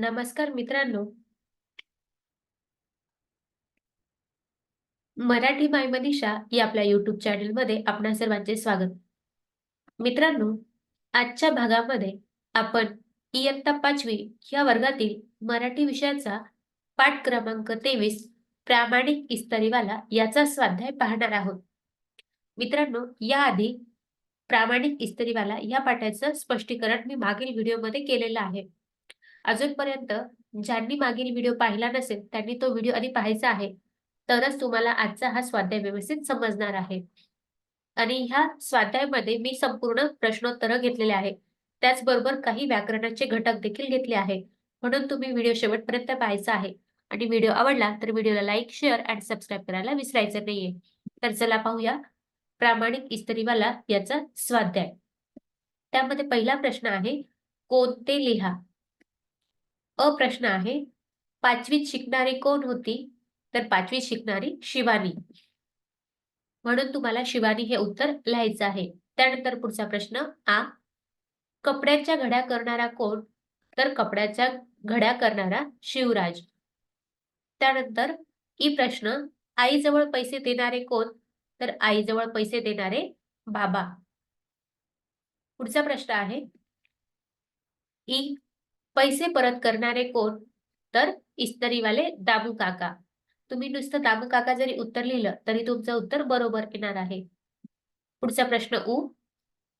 नमस्कार मित्रांनो. मराठी माय मनीषा या आपल्या युट्यूब चॅनलमध्ये आपणा सर्वांचे स्वागत. मित्रांनो आजच्या भागामध्ये आपण इयत्ता पाचवी या वर्गातील मराठी विषयाचा पाठ क्रमांक तेवीस प्रामाणिक इस्तरीवाला याचा स्वाध्याय पाहणार आहोत. मित्रांनो याआधी प्रामाणिक इस्तरीवाला या पाठाचं स्पष्टीकरण मी मागील व्हिडिओमध्ये केलेलं आहे. अजूनपर्यंत ज्यांनी मागील व्हिडिओ पाहिला नसेल त्यांनी तो व्हिडिओ आधी पाहायचा आहे. तरच तुम्हाला आजचा हा स्वाध्याय व्यवस्थित समजणार आहे. आणि ह्या स्वाध्यायामध्ये मी संपूर्ण प्रश्नोत्तर घेतलेले आहे त्याचबरोबर काही व्याकरणाचे घटक देखील घेतले आहे म्हणून तुम्ही व्हिडिओ शेवटपर्यंत पाहायचा आहे. आणि व्हिडिओ आवडला तर व्हिडिओला लाईक शेअर अँड सबस्क्राईब करायला विसरायचं नाहीये. तर चला पाहूया प्रामाणिक इस्त्रीवाला याचा स्वाध्याय. त्यामध्ये पहिला प्रश्न आहे कोणते लिहा? अ प्रश्न आहे पाचवीत शिकणारी कोण होती? तर पाचवीत शिकणारी शिवानी. म्हणून तुम्हाला शिवानी हे उत्तर लिहायचं आहे. त्यानंतर पुढचा प्रश्न आ कपड्याच्या घड्या करणारा कोण? तर कपड्याच्या घड्या करणारा शिवराज. त्यानंतर ई प्रश्न आईजवळ पैसे देणारे कोण? तर आईजवळ पैसे देणारे बाबा. पुढचा प्रश्न आहे ई पैसे परत करणारे कोण? तर इस्तरीवाले दामू काका. तुम्ही नुसतं दामू काका जरी उत्तर लिहिलं तरी तुमचं उत्तर बरोबर येणार आहे. पुढचा प्रश्न उ.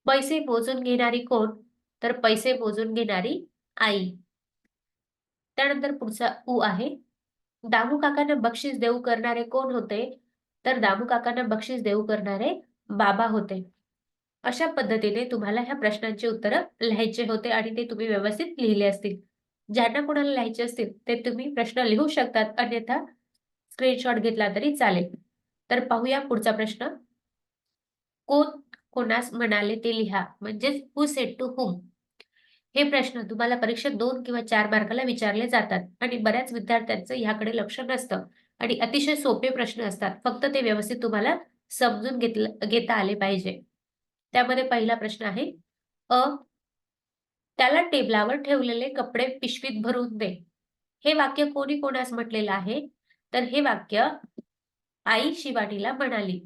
पैसे मोजून घेणारी कोण? तर पैसे मोजून घेणारी आई. त्यानंतर पुढचा उ आहे. दामू काकांना बक्षीस देऊ करणारे कोण होते? तर दामू काकांना बक्षीस देऊ करणारे बाबा होते. अशा पद्धतीने तुम्हाला ह्या प्रश्नांची उत्तरं लिहायचे होते आणि ते तुम्ही व्यवस्थित लिहिले असतील. ज्यांना कोणाला लिहायचे असतील ते तुम्ही प्रश्न लिहू शकतात अन्यथा स्क्रीनशॉट घेतला तरी चालेल. तर पाहूया पुढचा प्रश्न. कोण कोणास म्हणाले ते लिहा म्हणजेच हु सेट टू हुम हे प्रश्न तुम्हाला परीक्षेत दोन किंवा चार मार्काला विचारले जातात आणि बऱ्याच विद्यार्थ्यांचं ह्याकडे लक्ष नसतं आणि अतिशय सोपे प्रश्न असतात. फक्त ते व्यवस्थित तुम्हाला समजून घेतलं घेता आले पाहिजे. त्यामध्ये पहिला प्रश्न आहे अ त्याला टेबलावर ठेवलेले कपडे पिशवीत भरून दे. हे वाक्य कोणी कोणास म्हटलेलं आहे? तर हे वाक्य आई शिवानीला म्हणाली.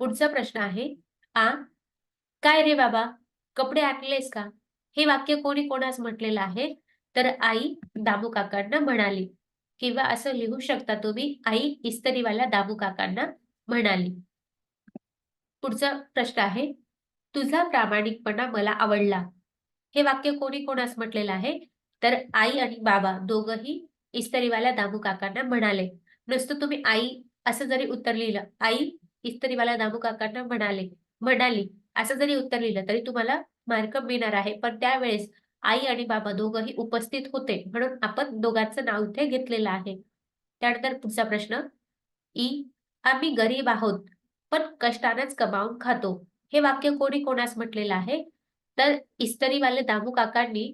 पुढचा प्रश्न आहे आ काय रे बाबा कपडे आणलेस का? हे वाक्य कोणी कोणास म्हटलेलं आहे? तर आई दामू काकांना म्हणाली. किंवा असं लिहू शकता तुम्ही आई इस्त्रीवाल्या दामू काकांना म्हणाली. पुढचा प्रश्न आहे तुझा प्रामाणिकपणा मला आवडला. हे वाक्य कोणी कोणास म्हटलेलं आहे? तर आई आणि बाबा दोघही इस्तरीवाल्या दामू काकांना म्हणाले. नुसतं तुम्ही आई असं जरी उत्तर लिहिलं आई इस्तरीवाला दामू काकांना म्हणाले म्हणाली असं जरी उत्तर लिहिलं तरी तुम्हाला मार्क मिळणार आहे. पण त्यावेळेस आई आणि बाबा दोघही उपस्थित होते म्हणून आपण दोघांचं नाव इथे घेतलेलं आहे. त्यानंतर पुढचा प्रश्न ई आम्ही गरीब आहोत. पण कष्टानेच कमावून खातो. हे वाक्य कोणी कोणास म्हटलेलं आहे? तर इस्तरीवाले दामू काकांनी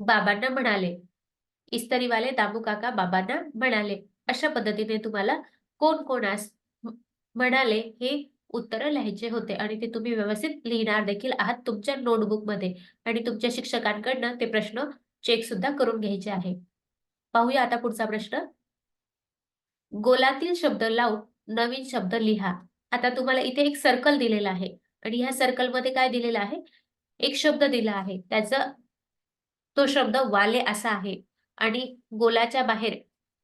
बाबांना म्हणाले. इस्तरीवाले दामू काका बाबांना म्हणाले. अशा पद्धतीने तुम्हाला कोण कोणास म्हणाले हे उत्तर लिहायचे होते आणि ते तुम्ही व्यवस्थित लिहिणार देखील आहात तुमच्या नोटबुकमध्ये आणि तुमच्या शिक्षकांकडनं ते प्रश्न चेक सुद्धा करून घ्यायचे आहे. पाहूया आता पुढचा प्रश्न. गोलातील शब्द लावून नवीन शब्द लिहा. आता तुम्हाला इथे एक सर्कल दिलेला आहे. आणि ह्या सर्कलमध्ये काय दिलेलं आहे? एक शब्द दिला आहे. त्याचा तो शब्द वाले असा आहे. आणि गोलाच्या बाहेर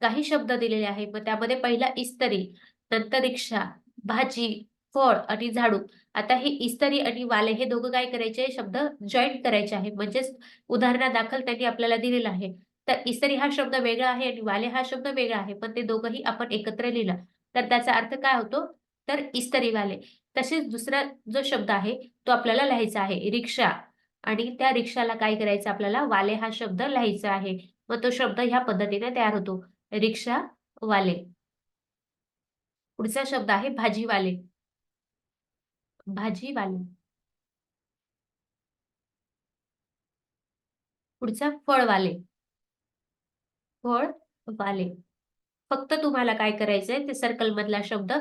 काही शब्द दिलेले आहे मग त्यामध्ये पहिला इस्तरी नंतर रिक्षा भाजी फळ आणि झाडू. आता हे इस्तरी आणि वाले हे दोघं काय करायचे? शब्द जॉईंट करायचे आहे म्हणजेच उदाहरणादाखल त्यांनी आपल्याला दिलेला आहे. तर इस्तरी हा शब्द वेगळा आहे आणि वाले हा शब्द वेगळा आहे. पण ते दोघंही आपण एकत्र लिहिलं. तर त्याचा अर्थ काय होतो? तर इस्त्रीवाले तसेच दुसरा जो शब्द आहे तो आपल्याला लिहायचा आहे रिक्षा. आणि त्या रिक्षाला काय करायचं आपल्याला? वाले हा शब्द लिहायचा आहे. मग तो शब्द ह्या पद्धतीने तयार होतो. रिक्षा वाले. पुढचा शब्द आहे भाजीवाले. भाजीवाले. पुढचा फळवाले. फळवाले. फक्त तुम्हाला काय करायचंय? ते सर्कल मधला शब्द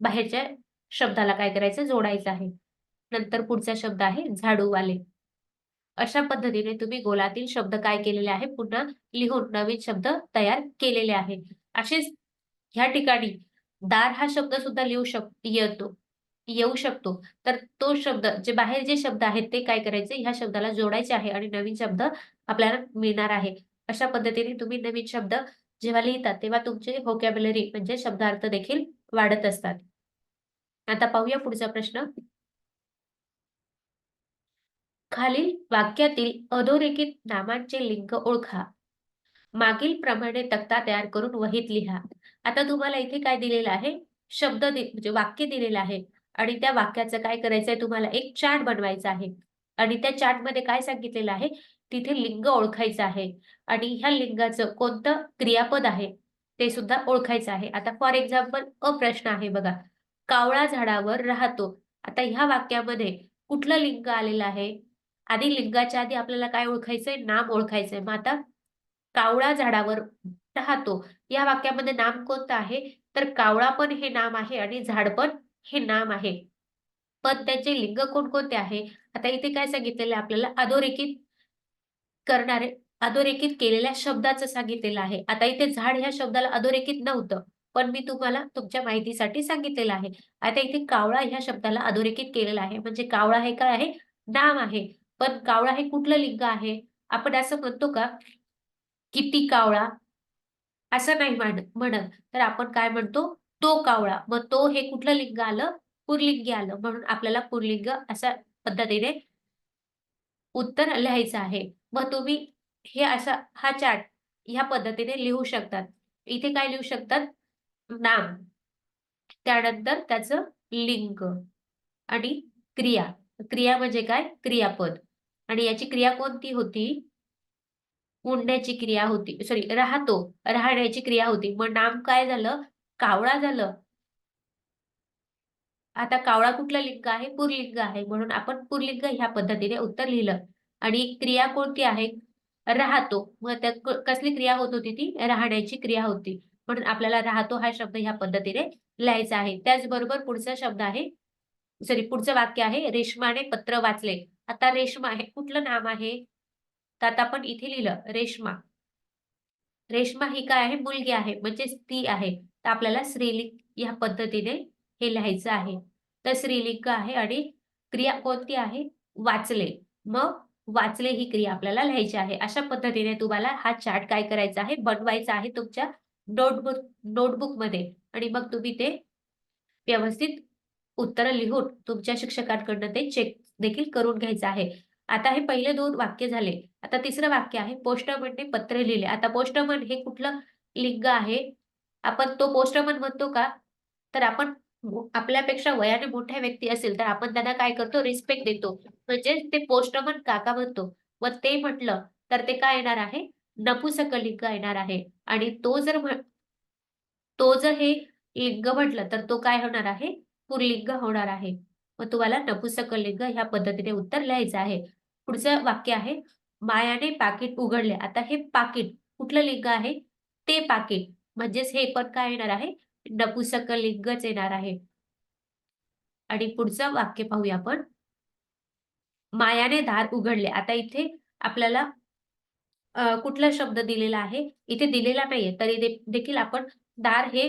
बाहेरच्या शब्दाला काय करायचं? जोडायचं आहे. नंतर पुढचा शब्द आहे झाडूवाले. अशा पद्धतीने तुम्ही गोलातील शब्द काय केलेले आहे पुन्हा लिहून नवीन शब्द तयार केलेले आहे. असेच ह्या ठिकाणी दार हा शब्द सुद्धा लिहू शक येतो येऊ शकतो. तर तो शब्द जे बाहेर जे शब्द आहेत ते काय करायचे? ह्या शब्दाला जोडायचे आहे आणि नवीन शब्द आपल्याला मिळणार आहे. अशा पद्धतीने तुम्ही नवीन शब्द जेव्हा लिहितात तेव्हा तुमचे होकॅबलरी म्हणजे शब्दार्थ देखील वाढत असतात. आता पाहूया पुढचा प्रश्न. खालील वाक्यातील अधोरेखित नामांचे लिंग ओळखा. मागील प्रमाणे तक्ता तयार करून वहीत लिहा. आता तुम्हाला इथे काय दिलेलं आहे? शब्द म्हणजे वाक्य दिलेलं आहे. आणि त्या वाक्याचं काय करायचं आहे तुम्हाला एक चार्ट बनवायचा आहे. आणि त्या चार्टमध्ये काय सांगितलेलं आहे? तिथे लिंग ओळखायचं आहे. आणि ह्या लिंगाचं कोणतं क्रियापद आहे? ते सुद्धा ओळखायचं आहे. आता फॉर एक्झाम्पल अ प्रश्न आहे बघा. कावळा झाडावर राहतो. आता ह्या वाक्यामध्ये कुठलं लिंग आलेलं आहे? आधी लिंगाच्या आधी आपल्याला काय ओळखायचंय? नाम ओळखायचंय. मग आता कावळा झाडावर राहतो. या वाक्यामध्ये नाम कोणतं आहे? तर कावळा पण हे नाम आहे आणि झाड पण हे नाम आहे. पण त्याचे लिंग कोणकोणते आहे? आता इथे काय सांगितलेलं आहे? आपल्याला अधोरेखित करणारे अधोरेखित केलेल्या शब्दाचं सांगितलेलं आहे. आता इथे झाड ह्या शब्दाला अधोरेखित नव्हतं. पण मी तुम्हाला तुमच्या माहितीसाठी सांगितलेलं आहे. आता इथे कावळा ह्या शब्दाला अधोरेखित केलेला आहे. म्हणजे कावळा हे काय आहे? नाम आहे. पण कावळा हे कुठलं लिंग आहे? आपण असं म्हणतो का? किती कावळा? असं नाही म्हणत. तर आपण काय म्हणतो? तो कावळा. मग तो हे कुठलं लिंग आलं? पुरलिंगी आलं. म्हणून आपल्याला पुरलिंग अशा पद्धतीने उत्तर लिहायचं आहे. मग तुम्ही हे असा हा चार्ट ह्या पद्धतीने लिहू शकतात. इथे काय लिहू शकतात? नाम त्यानंतर त्याचं लिंग आणि क्रिया. क्रिया म्हणजे काय? क्रियापद. आणि याची क्रिया कोणती होती? उडण्याची क्रिया होती. सॉरी राहतो. राहण्याची क्रिया होती. मग नाम काय झालं? कावळा झालं. आता कावळा कुठला लिंग आहे? पुरलिंग आहे. म्हणून आपण पुरलिंग ह्या पद्धतीने उत्तर लिहिलं. आणि क्रिया कोणती आहे? राहतो. मग त्या कसली क्रिया होत होती ती? राहण्याची क्रिया होती. म्हणून आपल्याला राहतो हा शब्द ह्या पद्धतीने लिहायचा आहे. त्याचबरोबर पुढचा शब्द आहे सॉरी पुढचं वाक्य आहे रेशमाने पत्र वाचले. आता रेशमा हे कुठलं नाम आहे? तर आता आपण इथे लिहिलं रेशमा. रेशमा ही काय आहे? मुलगी आहे म्हणजे ती आहे. तर आपल्याला स्त्रीलिंग या पद्धतीने हे लिहायचं आहे. तर स्त्रीलिंग आहे आणि क्रिया कोणती आहे? वाचले. मग वाचले ही क्रिया आपल्याला लिहायची आहे. अशा पद्धतीने तुम्हाला हा चार्ट काय करायचा आहे? बनवायचा आहे तुमच्या नोटबुक नोटबुकमध्ये. आणि मग तुम्ही ते व्यवस्थित उत्तर लिहून तुमच्या शिक्षकांकडनं ते चेक देखील करून घ्यायचं आहे. आता हे पहिले दोन वाक्य झाले. आता तिसरं वाक्य आहे पोस्टमनने पत्र लिहिले. आता पोस्टमन हे कुठलं लिंग आहे? आपण तो पोस्टमन म्हणतो का? तर आपण आपल्यापेक्षा वयाने मोठ्या व्यक्ती असेल तर आपण त्यांना काय करतो? रिस्पेक्ट देतो. म्हणजे ते पोस्टमन काका म्हणतो. व ते म्हटलं तर ते काय येणार आहे? नपुसक लिंग येणार आहे. आणि तो जर तो जर हे लिंग म्हटलं तर तो काय होणार आहे? पुरलिंग होणार आहे. मग तुम्हाला नपुसक लिंग ह्या पद्धतीने उत्तर लिहायचं आहे. पुढचं वाक्य आहे मायाने पाकिट उघडले. आता हे पाकिट कुठलं लिंग आहे? ते पाकिट. म्हणजेच हे पण काय येणार आहे? नपुसक लिंगच येणार आहे. आणि पुढचं वाक्य पाहूया आपण. मायाने दार उघडले. आता इथे आपल्याला कुठला शब्द दिलेला आहे? इथे दिलेला नाहीये. तरी देखील आपण दार हे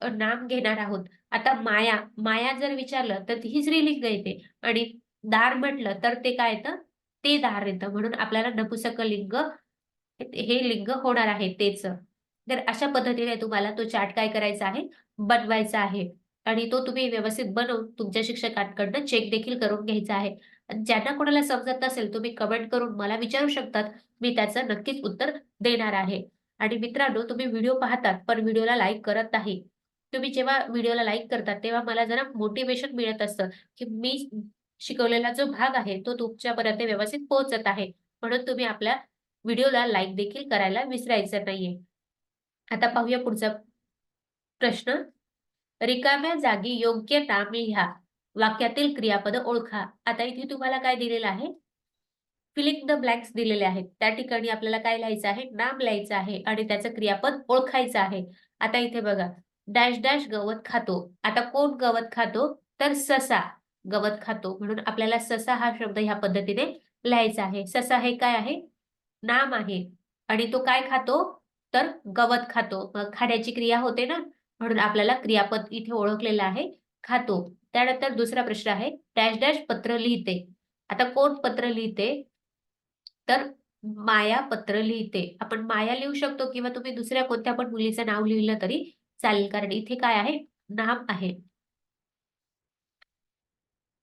नाम घेणार आहोत. आता माया माया जर विचारलं तर ही स्त्रीलिंग येते आणि दार म्हटलं तर ते काय येतं? ते दार येतं. म्हणून आपल्याला नपुसक लिंग हे लिंग होणार आहे. तेच. तर अशा पद्धतीने तुम्हाला तो चार्ट काय करायचा आहे? बनवायचा आहे. आणि तो तुम्ही व्यवस्थित बनवून तुमच्या शिक्षकांकडनं चेक देखील करून घ्यायचा आहे. ज्यांना कोणाला समजत नसेल तुम्ही कमेंट करून मला विचारू शकतात. मी त्याचं नक्कीच उत्तर देणार आहे. आणि मित्रांनो तुम्ही व्हिडिओ पाहतात पण व्हिडिओला लाईक करत नाही. तुम्ही जेव्हा व्हिडिओला लाईक करतात तेव्हा मला जरा मोटिवेशन मिळत असतं की मी शिकवलेला जो भाग आहे तो तुमच्यापर्यंत व्यवस्थित पोहोचत आहे. म्हणून तुम्ही आपल्या व्हिडिओला लाईक देखील करायला विसरायचं नाहीये. आता पाहूया पुढचा प्रश्न. रिकाम्या जागी योग्य नाम लिहा. वाक्यातील क्रियापद ओळखा. आता इथे तुम्हाला काय दिलेलं आहे? फिलिंग द ब्लँक्स दिलेले आहेत. त्या ठिकाणी आपल्याला काय लिहायचं आहे? नाम लिहायचं आहे आणि त्याचं क्रियापद ओळखायचं आहे. आता इथे बघा. डॅश डॅश गवत खातो. आता कोण गवत खातो? तर ससा गवत खातो. म्हणून आपल्याला ससा हा शब्द ह्या पद्धतीने लिहायचा आहे. ससा हे काय आहे? नाम आहे. आणि तो काय खातो? तर गवत खातो. मग खाण्याची क्रिया होते ना? म्हणून आपल्याला क्रियापद इथे ओळखलेलं आहे. खातो. त्यानंतर दुसरा प्रश्न आहे डॅश डॅश पत्र लिहिते. आता कोण पत्र लिहिते? तर माया पत्र लिहिते. आपण माया लिहू शकतो किंवा तुम्ही दुसऱ्या कोणत्या पण मुलीचं नाव लिहिलं तरी चालेल. कारण इथे काय आहे? नाम आहे.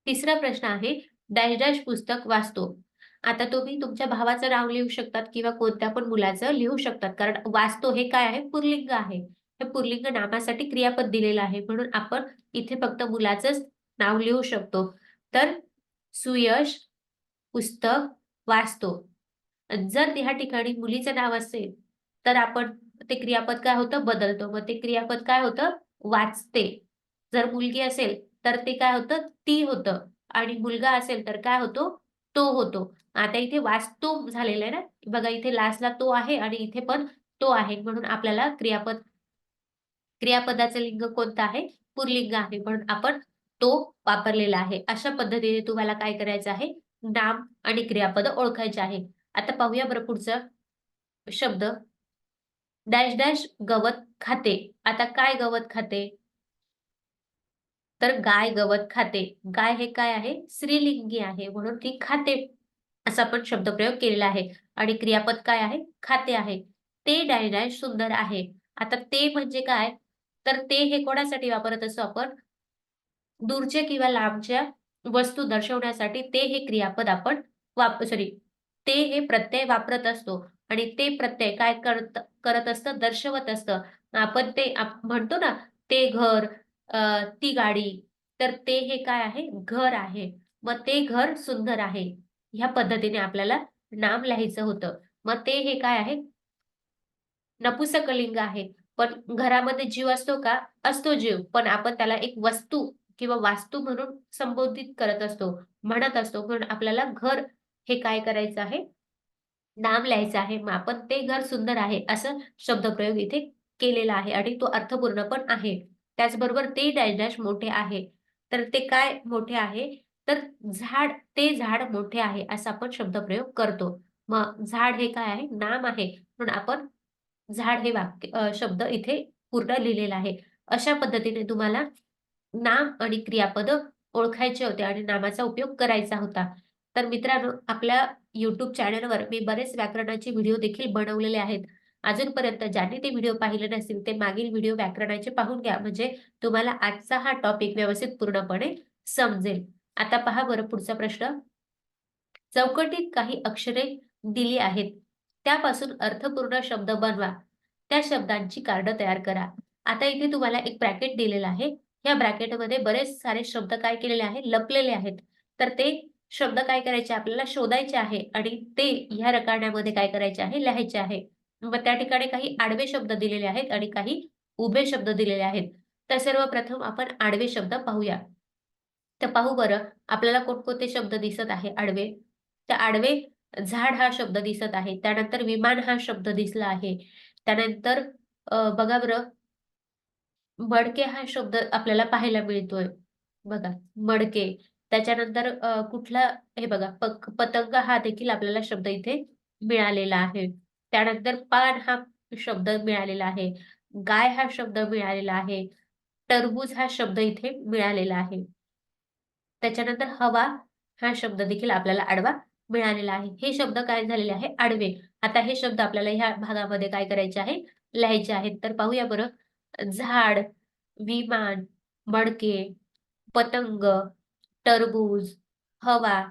तिसरा प्रश्न आहे डॅश डॅश पुस्तक वाचतो. आता तुम्ही तुमच्या भावाचं नाव लिहू शकतात किंवा कोणत्या पण मुलाचं लिहू शकतात. कारण वाचतो हे काय आहे? पुरलिंग आहे. हे पुल्लिंग नामासाठी क्रियापद दिलेलं आहे. म्हणून आपण इथे फक्त मुलाचंच नाव लिहू शकतो. तर सुयश पुस्तक वाचतो. जर ह्या ठिकाणी मुलीचं नाव असेल तर आपण ते क्रियापद काय होतं? बदलतो. मग ते क्रियापद काय होतं? वाचते. जर मुलगी असेल तर ते काय होतं? ती होतं. आणि मुलगा असेल तर काय होतो? तो होतो. आता इथे वाचतो झालेला आहे ना? बघा इथे लास्टला तो आहे आणि इथे पण तो आहे. म्हणून आपल्याला क्रियापद क्रियापदाचं लिंग कोणतं आहे? पुरलिंग आहे. म्हणून आपण तो वापरलेला आहे. अशा पद्धतीने तुम्हाला काय करायचं आहे? नाम आणि क्रियापद ओळखायचे आहे. आता पाहूया बरं पुढचं शब्द. डॅश डॅश गवत खाते. आता काय गवत खाते? तर गाय गवत खाते. गाय हे काय आहे? स्त्रीलिंगी आहे. म्हणून ती खाते. असा आपण शब्दप्रयोग केलेला आहे. आणि क्रियापद काय आहे? खाते आहे. ते डॅश डॅश सुंदर आहे. आता ते म्हणजे काय? तर ते हे कोणासाठी वापरत असतो आपण? दूरचे किंवा लांबच्या वस्तू दर्शवण्यासाठी ते हे क्रियापद आपण वाप सॉरी ते हे प्रत्यय वापरत असतो. आणि ते प्रत्यय काय करत करत असतं? दर्शवत असतं. आपण ते म्हणतो ना ते घर ती गाडी तर ते हे काय आहे? घर आहे. मग ते घर सुंदर आहे. ह्या पद्धतीने आपल्याला नाम लिहायचं होतं. मग ते हे काय आहे? नपुसकलिंग आहे. पण घरामध्ये जीव असतो का? असतो जीव. पण आपण त्याला एक वस्तू किंवा वास्तू म्हणून संबोधित करत असतो म्हणत असतो. म्हणून आपल्याला घर हे काय करायचं आहे? नाम लिहायचं आहे. मग आपण ते घर सुंदर आहे असं शब्दप्रयोग इथे केलेला आहे आणि तो अर्थपूर्ण पण आहे. त्याचबरोबर ते डॅश डॅश मोठे आहे. तर ते काय मोठे आहे? तर झाड ते झाड मोठे आहे असा आपण शब्दप्रयोग करतो. मग झाड हे काय आहे? नाम आहे. म्हणून आपण झाड हे वाक्य शब्द इथे पूर्ण लिहिलेला आहे. अशा पद्धतीने तुम्हाला नाम आणि क्रियापद ओळखायचे होते आणि नामाचा उपयोग करायचा होता. तर मित्रांनो आपल्या युट्यूब चॅनलवर मी बरेच व्याकरणाचे व्हिडिओ देखील बनवलेले आहेत. अजूनपर्यंत ज्यांनी ते व्हिडिओ पाहिले नसतील ते मागील व्हिडिओ व्याकरणाचे पाहून घ्या. म्हणजे तुम्हाला आजचा हा टॉपिक व्यवस्थित पूर्णपणे समजेल. आता पहा बरं पुढचा प्रश्न. चौकटीत काही अक्षरे दिली आहेत. त्यापासून अर्थपूर्ण शब्द बनवा. त्या शब्दांची कार्ड तयार करा. आता इथे तुम्हाला एक ब्रॅकेट दिलेला आहे. या ब्रॅकेटमध्ये बरेच सारे शब्द काय केलेले आहेत? लपलेले आहेत. तर ते शब्द काय करायचे? आपल्याला शोधायचे आहे आणि ते ह्या रकान्यामध्ये काय करायचे आहे? लिहायचे आहे. मग त्या ठिकाणी काही आडवे शब्द दिलेले आहेत आणि काही उभे शब्द दिलेले आहेत. तर सर्वप्रथम आपण आडवे शब्द पाहूया. तर पाहू बरं आपल्याला कोणकोणते शब्द दिसत आहे आडवे? तर आडवे झाड हा शब्द दिसत आहे. त्यानंतर विमान हा शब्द दिसला आहे. त्यानंतर बघा बरं. मडके हा शब्द आपल्याला पाहायला मिळतोय. बघा मडके. त्याच्यानंतर कुठला हे बघा पतंग हा देखील आपल्याला शब्द इथे मिळालेला आहे. त्यानंतर पान हा शब्द मिळालेला आहे. गाय हा शब्द मिळालेला आहे. टरबूज हा शब्द इथे मिळालेला आहे. त्याच्यानंतर हवा हा शब्द देखील आपल्याला आडवा मिळालेला आहे. हे शब्द काय झालेले आहे? आडवे आता हे शब्द आपल्याला ह्या भागामध्ये काय करायचे आहे? लिहायचे आहेत. तर पाहूया बरं. झाड विमान मडके पतंग टरबूज हवा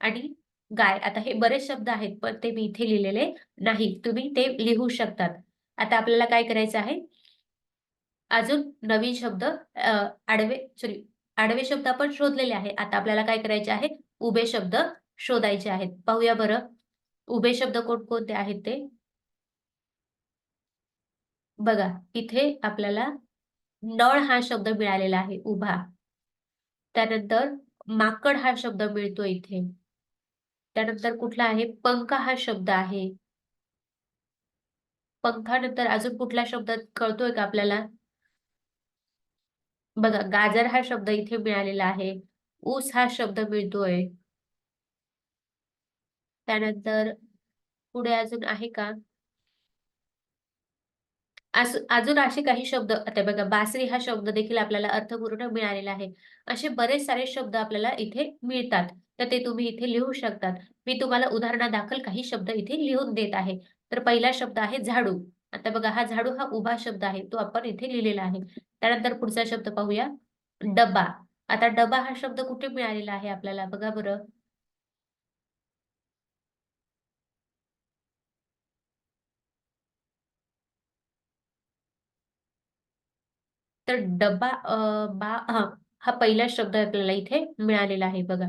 आणि गाय. आता हे बरेच शब्द आहेत पण ते मी इथे लिहिलेले नाही. तुम्ही ते लिहू शकतात. आता आपल्याला काय करायचं आहे? अजून नवीन शब्द आडवे सॉरी आडवे शब्द आपण शोधलेले आहे. आता आपल्याला काय करायचे आहे? उभे शब्द शोधायचे आहेत. पाहूया बरं. उभे शब्द कोणकोणते आहेत ते? बघा इथे आपल्याला नळ हा शब्द मिळालेला आहे उभा. त्यानंतर माकड हा शब्द मिळतो इथे. त्यानंतर कुठला आहे? पंख हा शब्द आहे. पंखानंतर अजून कुठला शब्द कळतोय का आपल्याला? बघा गाजर हा शब्द इथे मिळालेला आहे. ऊस हा शब्द मिळतोय. त्यानंतर पुढे अजून आहे का? अजून असे काही शब्द आता बघा बासरी हा शब्द देखील आपल्याला अर्थपूर्ण मिळालेला आहे. असे बरेच सारे शब्द आपल्याला इथे मिळतात. तर ते तुम्ही इथे लिहू शकतात. मी तुम्हाला उदाहरणादाखल काही शब्द इथे लिहून देत आहे. तर पहिला शब्द आहे झाडू. आता बघा हा झाडू हा उभा शब्द आहे. तो आपण इथे लिहिलेला आहे. त्यानंतर पुढचा शब्द पाहूया डबा. आता डबा हा शब्द कुठे मिळालेला आहे आपल्याला बघा बरं. तर डब्बा अ, बा हा हा पहिला शब्द आपल्याला इथे मिळालेला आहे बघा.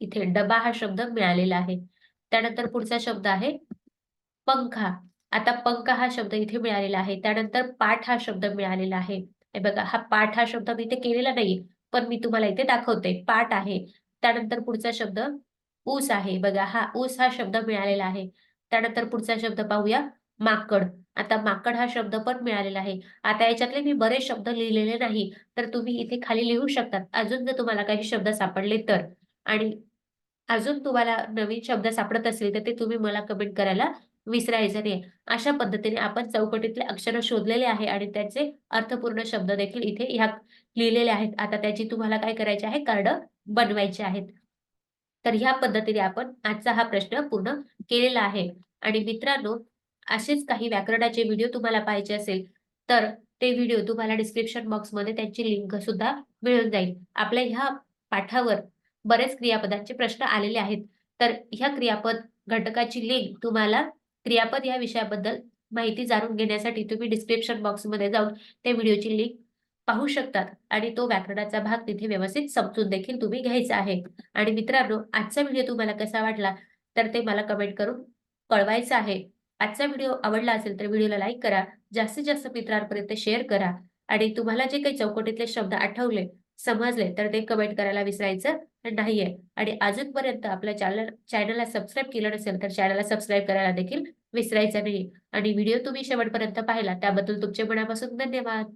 इथे डबा हा शब्द मिळालेला आहे. त्यानंतर पुढचा शब्द आहे पंखा. आता पंखा हा शब्द इथे मिळालेला आहे. त्यानंतर पाठ हा शब्द मिळालेला आहे. बघा हा पाठ हा शब्द मी इथे केलेला नाही पण मी तुम्हाला इथे दाखवते. पाठ आहे. त्यानंतर पुढचा शब्द ऊस आहे. बघा हा ऊस हा शब्द मिळालेला आहे. त्यानंतर पुढचा शब्द पाहूया माकड. आता माकड हा शब्द पण मिळालेला आहे. आता याच्यातले मी बरेच शब्द लिहिलेले नाही, तर तुम्ही इथे खाली लिहू शकतात. अजून जर तुम्हाला काही शब्द सापडले तर. आणि अजून तुम्हाला नवीन शब्द सापडत असतील, तर ते तुम्ही मला कमेंट करायला विसरायचं नाही. अशा पद्धतीने आपण चौकटीतले अक्षर शोधलेले आहे आणि त्याचे अर्थपूर्ण शब्द देखील इथे ह्या लिहिलेले आहेत. आता त्याची तुम्हाला काय करायचे आहे, कार्ड बनवायचे आहेत. तर ह्या पद्धतीने आपण आजचा हा प्रश्न पूर्ण केलेला आहे. आणि मित्रांनो, असेच काही व्याकरणाचे व्हिडिओ तुम्हाला पाहायचे असेल, तर ते व्हिडिओ तुम्हाला डिस्क्रिप्शन बॉक्समध्ये त्यांची लिंक सुद्धा मिळून जाईल. आपल्या ह्या पाठावर बरेच क्रियापदांचे प्रश्न आलेले आहेत. तर ह्या क्रियापद घटकाची लिंक तुम्हाला क्रियापद या विषयाबद्दल माहिती जाणून घेण्यासाठी तुम्ही डिस्क्रिप्शन बॉक्समध्ये जाऊन त्या व्हिडिओची लिंक पाहू शकतात आणि तो व्याकरणाचा भाग तिथे व्यवस्थित समजून देखील तुम्ही घ्यायचा आहे. आणि मित्रांनो, आजचा व्हिडिओ तुम्हाला कसा वाटला, तर ते मला कमेंट करून कळवायचं आहे. आजचा व्हिडिओ आवडला असेल तर व्हिडिओला लाईक करा, जास्तीत जास्त मित्रांपर्यंत शेअर करा आणि तुम्हाला जे काही चौकटीतले शब्द आठवले, समजले तर ते कमेंट करायला विसरायचं नाहीये. आणि अजूनपर्यंत आपल्या चॅनल चॅनलला सबस्क्राईब केलं नसेल तर चॅनलला सबस्क्राईब करायला देखील विसरायचं नाही. आणि व्हिडिओ तुम्ही शेवटपर्यंत पाहिला त्याबद्दल तुमचे मनापासून धन्यवाद.